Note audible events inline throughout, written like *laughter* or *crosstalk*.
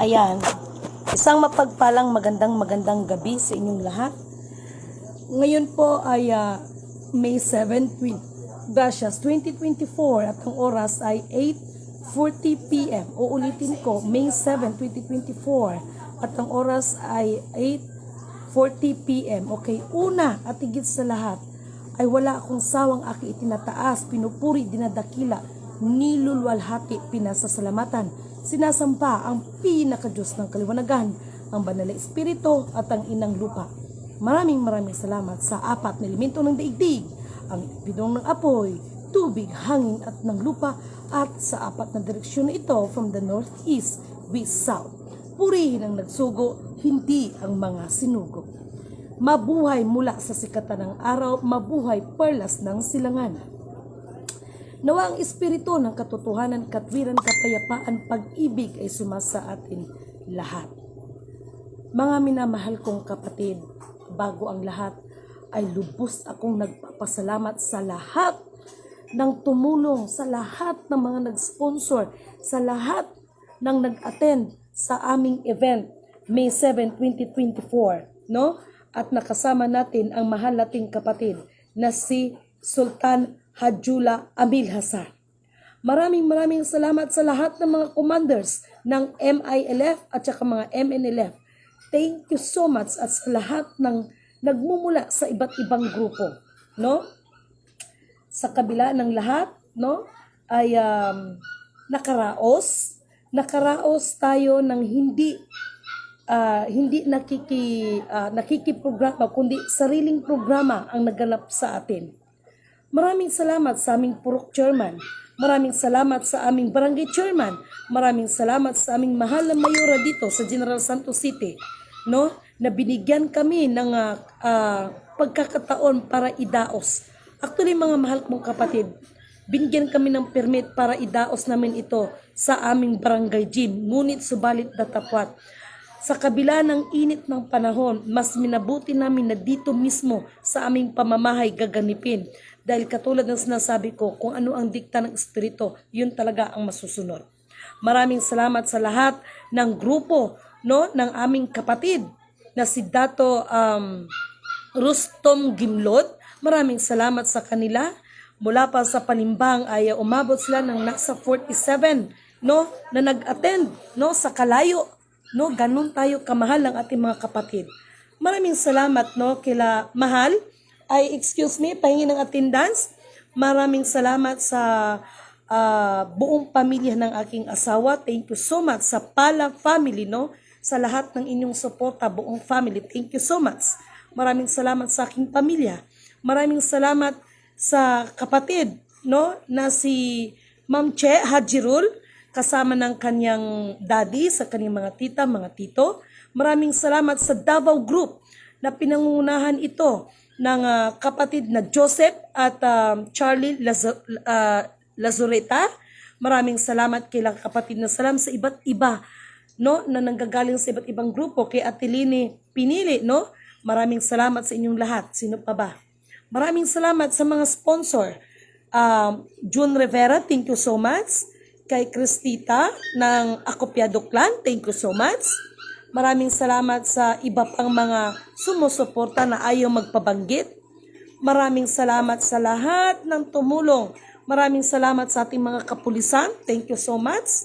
Ayan. Isang mapagpalang magandang magandang gabi sa inyong lahat. Ngayon po ay ah, May 7, 20, Gracias, 2024 at ang oras ay 8.40 p.m. Uulitin ko, May 7, 2024 at ang oras ay 8.40 p.m. Okay, una at higit sa lahat ay wala akong sawang aki itinataas, pinupuri, dinadakila, nilulwalhati, pinasasalamatan, sinasampa ang pinakadiyos ng kaliwanagan, ang banal na espiritu at ang inang lupa. Maraming maraming salamat sa apat na elemento ng daigdig, ang pinong ng apoy, tubig, hangin at ng lupa at sa apat na direksyon na ito from the north, east, west, south. Purihin ang nagsugo, hindi ang mga sinugo. Mabuhay mula sa sikatan ng araw, mabuhay perlas ng silangan. Nawa ang espiritu ng katotohanan, katwiran, kapayapaan, pag-ibig ay sumasa atin lahat. Mga minamahal kong kapatid, bago ang lahat, ay lubos akong nagpapasalamat sa lahat ng tumulong, sa lahat ng mga nag-sponsor, sa lahat ng nag-attend sa aming event, May 7, 2024, no? At nakasama natin ang mahal nating kapatid na si Sultan Hajula Amil Hasan. Maraming maraming salamat sa lahat ng mga commanders ng MILF at saka mga MNLF. Thank you so much at sa lahat ng nagmumula sa iba't ibang grupo, no? Sa kabila ng lahat, no? Ay um, nakaraos, nakaraos tayo ng hindi ah, hindi nakiki ah, nakikiprograma kundi sariling programa ang naganap sa atin. Maraming salamat sa aming purok chairman. Maraming salamat sa aming barangay chairman. Maraming salamat sa aming mahal na mayora dito sa General Santos City. No? Na binigyan kami ng ah, ah, pagkakataon para idaos. Actually, mga mahal kong kapatid, binigyan kami ng permit para idaos namin ito sa aming barangay gym. Ngunit subalit datapwat. Sa kabila ng init ng panahon, mas minabuti namin na dito mismo sa aming pamamahay gaganipin. Dahil katulad ng sinasabi ko, kung ano ang dikta ng Espiritu, yun talaga ang masusunod. Maraming salamat sa lahat ng grupo no ng aming kapatid na si Dato um, Rustom Gimlod. Maraming salamat sa kanila. Mula pa sa Palimbang ay umabot sila ng nasa 47 no na nag-attend no sa Kalayo no ganun tayo kamahal ng ating mga kapatid. Maraming salamat no kila Mahal. Ay excuse me, pahingi ng attendance. Maraming salamat sa ah, buong pamilya ng aking asawa. Thank you so much sa Pala family no sa lahat ng inyong suporta, buong family. Thank you so much. Maraming salamat sa aking pamilya. Maraming salamat sa kapatid, no, na si Ma'am Che Hajirul, kasama ng kanyang daddy, sa kanyang mga tita, mga tito. Maraming salamat sa Davao Group na pinangungunahan ito ng ah, kapatid na Joseph at ah, Charlie Lazo- ah, Lazureta. Maraming salamat kay lang kapatid na salam sa iba't iba no na nanggagaling sa iba't ibang grupo. Kay Atelini Pinili no maraming salamat sa inyong lahat. Sino pa ba? Maraming salamat sa mga sponsor. Um, June Rivera thank you so much. Kay Cristita ng Acopiado Clan thank you so much maraming salamat sa iba pang mga sumusuporta na ayaw magpabanggit Maraming salamat sa lahat ng tumulong. Maraming salamat sa ating mga kapulisan. Thank you so much.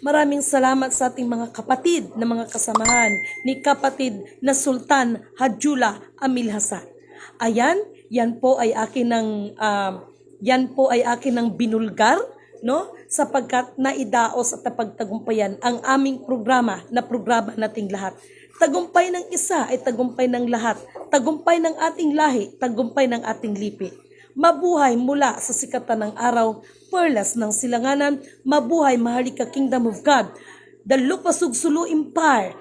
Maraming salamat sa ating mga kapatid na mga kasamahan ni kapatid na Sultan Hajula Amil Hasan. Ayan, yan po ay akin ng um, yan po ay akin ng binulgar no sapagkat naidaos at napagtagumpayan ang aming programa na programa nating lahat. Tagumpay ng isa ay tagumpay ng lahat. Tagumpay ng ating lahi, tagumpay ng ating lipi. Mabuhay mula sa sikatan ng araw, perlas ng silanganan, mabuhay mahalika kingdom of God. The Lupa Sugsulu Empire.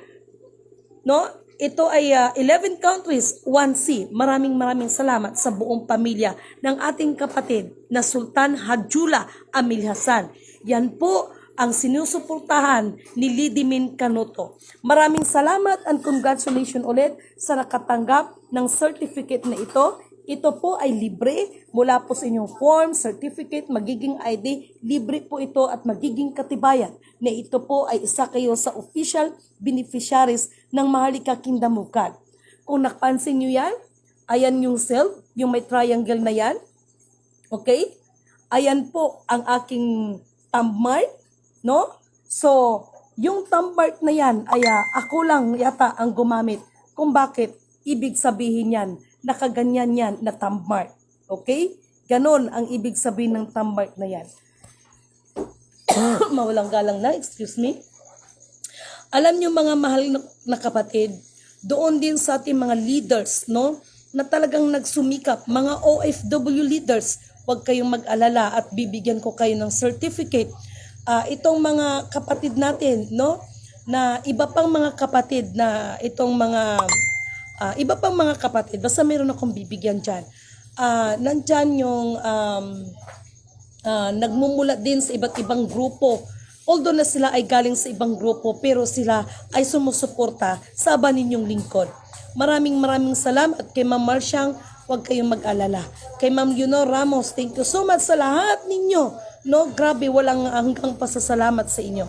No? Ito ay ah, 11 countries, 1 sea. Maraming maraming salamat sa buong pamilya ng ating kapatid na Sultan Hajula Amil Hasan. Yan po ang sinusuportahan ni Lidimin Kanuto. Maraming salamat and congratulations ulit sa nakatanggap ng certificate na ito. Ito po ay libre mula po sa inyong form, certificate, magiging ID. Libre po ito at magiging katibayan na ito po ay isa kayo sa official beneficiaries ng Maharlika Kingdom of God. Kung napansin nyo yan, ayan yung self, yung may triangle na yan. Okay? Ayan po ang aking thumb mark, no? So, yung thumb mark na yan, ay ah, ako lang yata ang gumamit. Kung bakit, ibig sabihin yan, nakaganyan yan na thumb. Okay? Ganon ang ibig sabihin ng thumb na yan. *coughs* Mawalang galang na, excuse me. Alam niyo mga mahal na, kapatid, doon din sa ating mga leaders, no? Na talagang nagsumikap, mga OFW leaders, huwag kayong mag-alala at bibigyan ko kayo ng certificate. Ah, itong mga kapatid natin, no? Na iba pang mga kapatid na itong mga ah, iba pang mga kapatid, basta meron akong bibigyan diyan. Ah, nandyan yung um, ah, nagmumula din sa iba't ibang grupo. Although na sila ay galing sa ibang grupo, pero sila ay sumusuporta sa aba ninyong lingkod. Maraming maraming salamat kay Ma'am Marsyang, huwag kayong mag-alala. Kay Ma'am Yuno Ramos, thank you so much sa lahat ninyo. No, grabe, walang hanggang pasasalamat sa inyo.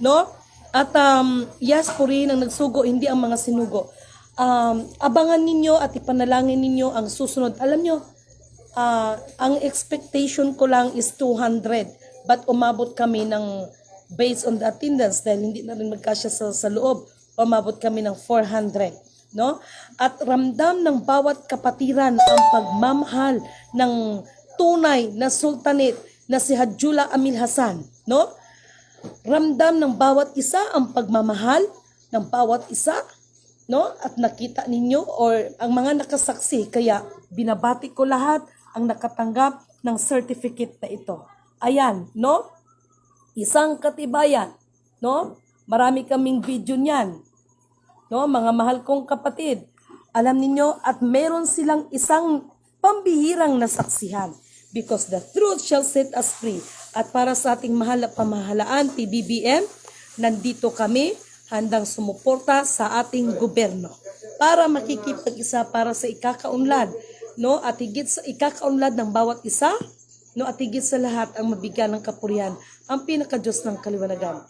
No? At um, yes, purihin ang nagsugo, hindi ang mga sinugo. Um, abangan ninyo at ipanalangin ninyo ang susunod. Alam nyo, Ah, ang expectation ko lang is 200 but umabot kami ng based on the attendance dahil hindi na rin magkasya sa, sa loob umabot kami ng 400 no? At ramdam ng bawat kapatiran ang pagmamahal ng tunay na sultanate na si Hadjula Amil Hasan no? Ramdam ng bawat isa ang pagmamahal ng bawat isa no? At nakita ninyo or ang mga nakasaksi kaya binabati ko lahat ang nakatanggap ng certificate na ito. Ayan no? Isang katibayan no? Marami kaming video niyan no? Mga mahal kong kapatid alam ninyo at meron silang isang pambihirang nasaksihan. Because the truth shall set us free. At para sa ating mahal na pamahalaan PBBM nandito kami handang sumuporta sa ating gobyerno para makikipag-isa para sa ikakaunlad no? At higit sa ikakaunlad ng bawat isa no? At higit sa lahat ang mabigyan ng kapurihan ang pinakadiyos ng kaliwanagan.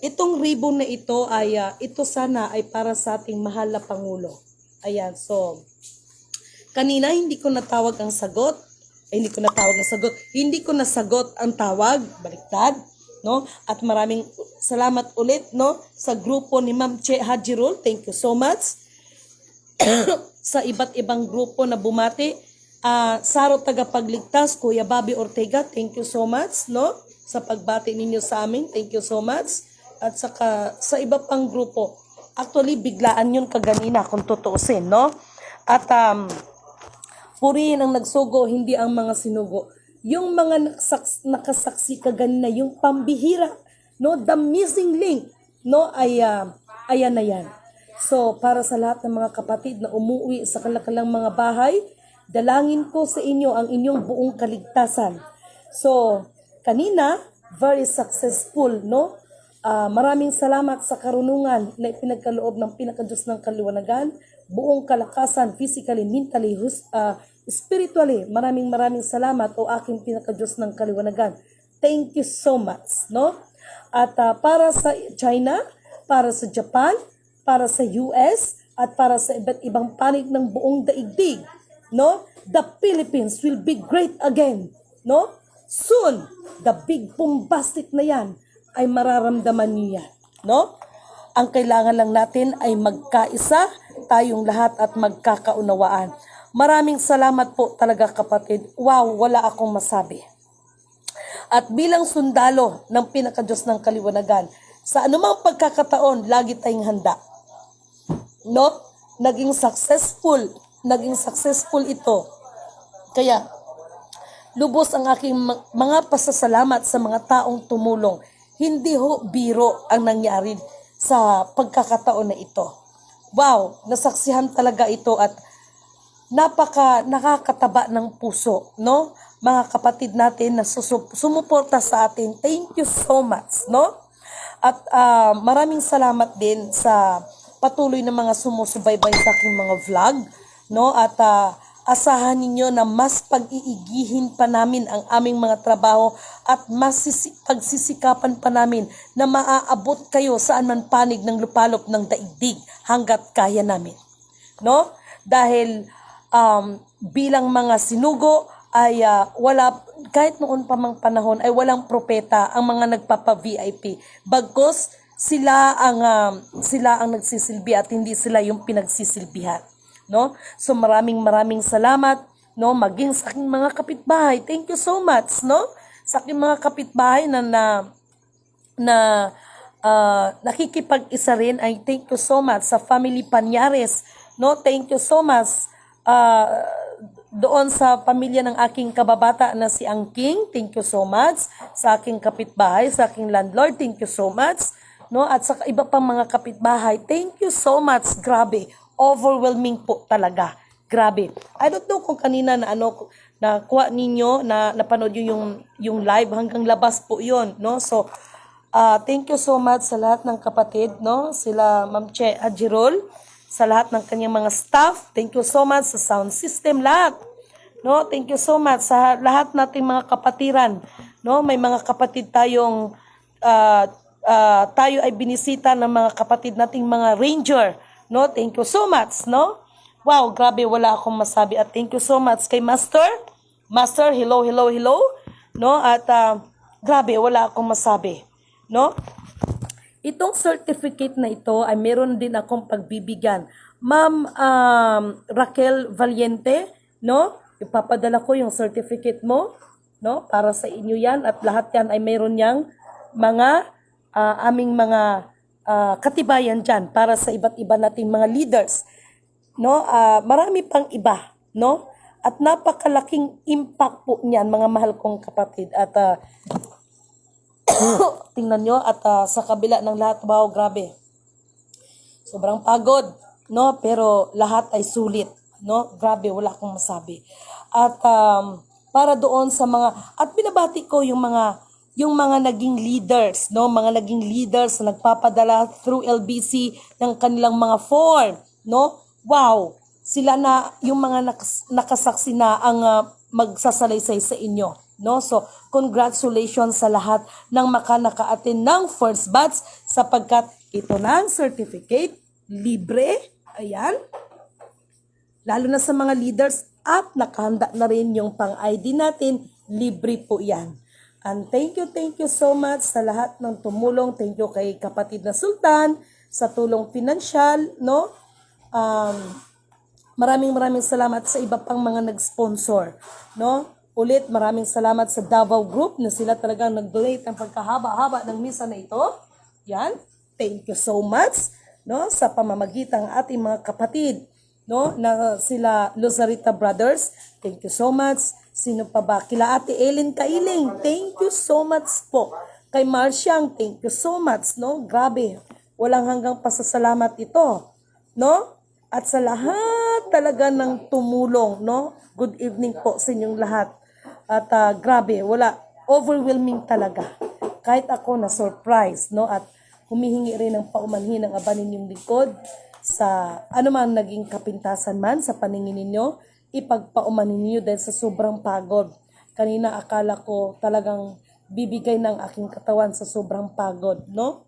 Itong ribbon na ito ay ah, ito sana ay para sa ating mahal na pangulo. Ayan so kanina hindi ko natawag ang sagot. Ay, hindi ko natawag ang sagot. Hindi ko nasagot ang tawag. Baliktad no at maraming salamat ulit no sa grupo ni Ma'am Che Hajirul thank you so much *coughs* sa iba't ibang grupo na bumati. Ah, Saro Tagapagligtas, Kuya Bobby Ortega, thank you so much, no? Sa pagbati ninyo sa amin, thank you so much. At saka sa iba pang grupo, actually biglaan yun kaganina kung tutuusin, no? At um, purihin ang nagsugo, hindi ang mga sinugo. Yung mga naksaks, nakasaksi kaganina, yung pambihira, no? The missing link, no? Ay, ah, ayan na yan. So, para sa lahat ng mga kapatid na umuwi sa kalakalang mga bahay, dalangin ko sa inyo ang inyong buong kaligtasan. So, kanina, very successful, no? Ah, maraming salamat sa karunungan na ipinagkaloob ng pinakadiyos ng kaliwanagan, buong kalakasan, physically, mentally, ah, spiritually. Maraming maraming salamat o aking pinakadiyos ng kaliwanagan. Thank you so much, no? At ah, para sa China, para sa Japan, para sa US at para sa iba't ibang panig ng buong daigdig. No? The Philippines will be great again. No? Soon, the big bombastic na yan ay mararamdaman niyo yan. No? Ang kailangan lang natin ay magkaisa tayong lahat at magkakaunawaan. Maraming salamat po talaga kapatid. Wow, wala akong masabi. At bilang sundalo ng pinakadiyos ng kaliwanagan, sa anumang pagkakataon, lagi tayong handa no? Naging successful, naging successful ito. Kaya, lubos ang aking mga pasasalamat sa mga taong tumulong. Hindi ho biro ang nangyari sa pagkakataon na ito. Wow, nasaksihan talaga ito at napaka nakakataba ng puso, no? Mga kapatid natin na sumuporta sa atin. Thank you so much, no? At ah, maraming salamat din sa patuloy na mga sumusubaybay sa aking mga vlog, no? At ah, asahan ninyo na mas pag-iigihin pa namin ang aming mga trabaho at mas sisi- pagsisikapan pa namin na maaabot kayo saan man panig ng lupalop ng daigdig hanggat kaya namin. No? Dahil um, bilang mga sinugo ay ah, wala kahit noon pa mang panahon ay walang propeta ang mga nagpapa-VIP. Bagkus sila ang um, sila ang nagsisilbi at hindi sila yung pinagsisilbihan no? So maraming maraming salamat, no? Maging sa aking mga kapitbahay. Thank you so much, no? Sa aking mga kapitbahay na na na ah, nakikipag-isa rin ay thank you so much sa family Panyares, no? Thank you so much ah, doon sa pamilya ng aking kababata na si Angking, thank you so much. Sa aking kapitbahay, sa aking landlord, thank you so much. No? At sa iba pang mga kapitbahay, thank you so much. Grabe, overwhelming po talaga. Grabe. I don't know kung kanina na ano na kuha ninyo na napanood nyo yung yung live hanggang labas po 'yon, no? So ah, thank you so much sa lahat ng kapatid, no? Sila Ma'am Che Ajirol, sa lahat ng kanyang mga staff. Thank you so much sa sound system lahat. No, thank you so much sa lahat nating mga kapatiran. No, may mga kapatid tayong ah, ah, tayo ay binisita ng mga kapatid nating mga ranger. No, thank you so much, no? Wow, grabe wala akong masabi at thank you so much kay Master. Master, hello, hello, hello. No, at ah, grabe wala akong masabi, no? Itong certificate na ito ay meron din akong pagbibigyan. Ma'am um, Raquel Valiente, no? Ipapadala ko yung certificate mo, no? Para sa inyo yan at lahat yan ay meron yang mga ah, aming mga ah, katibayan dyan para sa iba't iba nating mga leaders. No? Ah, marami pang iba, no? At napakalaking impact po niyan, mga mahal kong kapatid. At ah, *coughs* tingnan nyo at ah, sa kabila ng lahat, wow, grabe. Sobrang pagod, no? Pero lahat ay sulit, no? Grabe, wala akong masabi. At um, para doon sa mga at binabati ko yung mga yung mga naging leaders, no? Mga naging leaders na nagpapadala through LBC ng kanilang mga form, no? Wow, sila na yung mga nakas- nakasaksi na ang ah, magsasalaysay sa inyo. No? So, congratulations sa lahat ng makanaka-attend ng first batch sapagkat ito na ang certificate, libre, ayan, lalo na sa mga leaders at nakahanda na rin yung pang-ID natin, libre po yan. And thank you, thank you so much sa lahat ng tumulong. Thank you kay kapatid na Sultan sa tulong pinansyal, no? Um, maraming maraming salamat sa iba pang mga nag-sponsor, no? Ulit, maraming salamat sa Davao Group na sila talagang nag-donate ng pagkahaba-haba ng misa na ito. Yan. Thank you so much, no? Sa pamamagitan ng ating mga kapatid, no? Na sila Luzarita Brothers. Thank you so much. Sino pa ba? Kila Ate Ellen Kailing. Thank you so much po. Kay Marciang, thank you so much, no? Grabe. Walang hanggang pasasalamat ito, no? At sa lahat talaga ng tumulong, no? Good evening po sa inyong lahat. At ah, grabe, wala, overwhelming talaga. Kahit ako na surprise, no? At humihingi rin ng paumanhin ng aba ninyong likod sa anumang naging kapintasan man sa paningin ninyo, ipagpaumanin ninyo dahil sa sobrang pagod. Kanina akala ko talagang bibigay ng aking katawan sa sobrang pagod, no?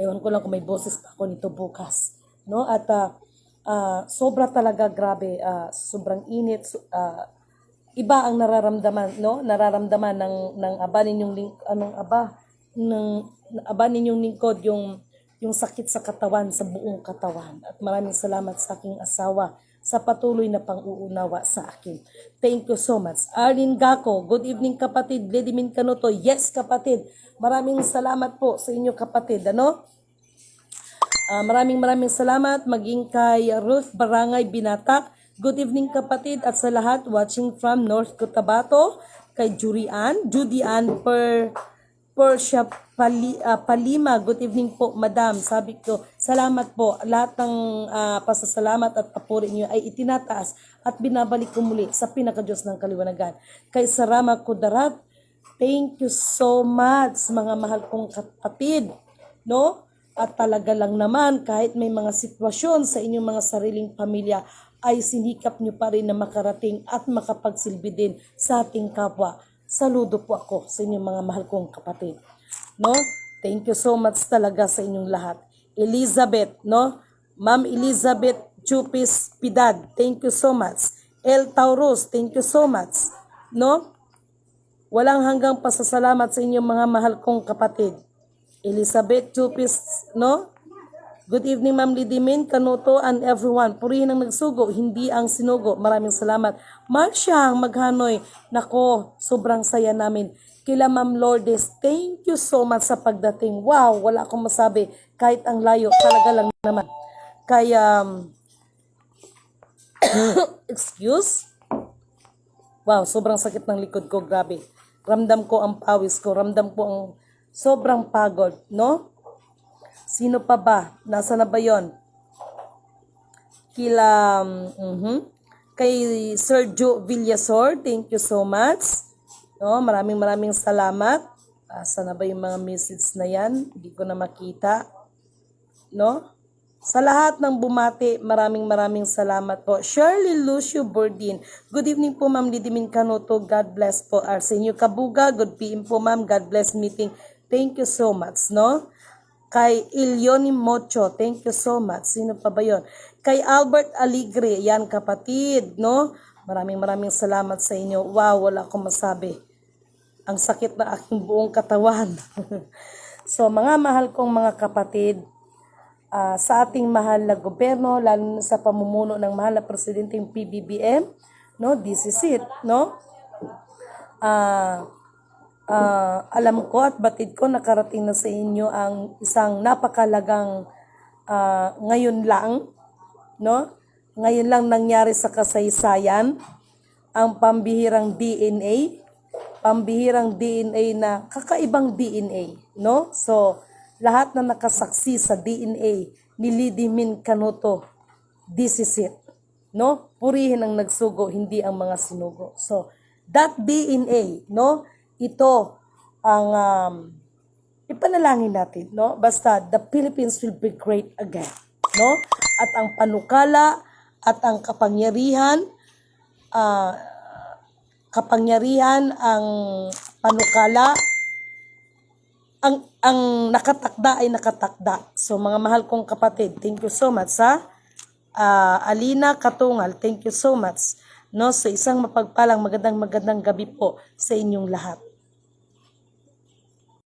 Ewan ko lang kung may boses pa ako nito bukas. No? At ah, ah, sobra talaga grabe, ah, sobrang init, ah, iba ang nararamdaman, no? Nararamdaman ng ng aba ninyong ling, anong aba ng aba ninyong lingkod yung yung sakit sa katawan, sa buong katawan. At maraming salamat sa aking asawa sa patuloy na pang-uunawa sa akin. Thank you so much. Arlene Gako, good evening kapatid. Vladimir Canuto, yes kapatid. Maraming salamat po sa inyo kapatid. Ano? Ah, maraming maraming salamat maging kay Ruth Barangay Binatak. Good evening kapatid at sa lahat watching from North Cotabato kay Jurian, Judy Ann per Persia Pali, ah, Palima. Good evening po, madam. Sabi ko, salamat po. Lahat ng ah, pasasalamat at papuri niyo ay itinataas at binabalik ko muli sa pinakadiyos ng kaliwanagan. Kay Sarama Kudarat, thank you so much mga mahal kong kapatid. No? At talaga lang naman, kahit may mga sitwasyon sa inyong mga sariling pamilya, ay sinikap nyo pa rin na makarating at makapagsilbi din sa ating kapwa. Saludo po ako sa inyong mga mahal kong kapatid. No? Thank you so much talaga sa inyong lahat. Elizabeth, no? Ma'am Elizabeth Chupis Pidad, thank you so much. El Taurus, thank you so much. No? Walang hanggang pasasalamat sa inyong mga mahal kong kapatid. Elizabeth Chupis, no? Good evening, Ma'am Lidimin, Kanuto, and everyone. Purihin ang nagsugo, hindi ang sinugo. Maraming salamat. Marsyang Maghanoy, nako, sobrang saya namin. Kila Ma'am Lourdes, thank you so much sa pagdating. Wow, wala akong masabi. Kahit ang layo, talaga lang naman. Kaya, um, *coughs* excuse? Wow, sobrang sakit ng likod ko, grabe. Ramdam ko ang pawis ko, ramdam ko ang sobrang pagod, no? Sino pa ba? Nasa na ba yon? Kila, mhm. Kay Sergio Villasor, thank you so much. No, maraming maraming salamat. Asa na ba yung mga message na yan? Hindi ko na makita. No? Sa lahat ng bumati, maraming maraming salamat po. Shirley Lucio Bordin. Good evening po, Ma'am Lidimin Canuto. God bless po. Arsenio Kabuga. Good PM po, Ma'am. God bless meeting. Thank you so much, no? Kay Ilyoni Mocho. Thank you so much. Sino pa ba yon? Kay Albert Aligre. Yan, kapatid, no? Maraming maraming salamat sa inyo. Wow, wala akong masabi. Ang sakit na aking buong katawan. *laughs* so, mga mahal kong mga kapatid, ah, sa ating mahal na gobyerno, lalo na sa pamumuno ng mahal na presidenteng PBBM, no, this is it, no? Ah, ah, alam ko at batid ko nakarating na sa inyo ang isang napakalagang ah, ngayon lang, no? Ngayon lang nangyari sa kasaysayan ang pambihirang DNA, pambihirang DNA na kakaibang DNA, no? So, lahat na nakasaksi sa DNA ni Lidimin Kanuto, this is it. No? Purihin ang nagsugo, hindi ang mga sinugo. So, that DNA, no? Ito ang um, ipanalangin natin, no? Basta the Philippines will be great again, no? At ang panukala at ang kapangyarihan ah, kapangyarihan ang panukala ang ang nakatakda ay nakatakda. So mga mahal kong kapatid, thank you so much sa Alina Katungal, thank you so much. No, sa isang mapagpalang magandang magandang gabi po sa inyong lahat.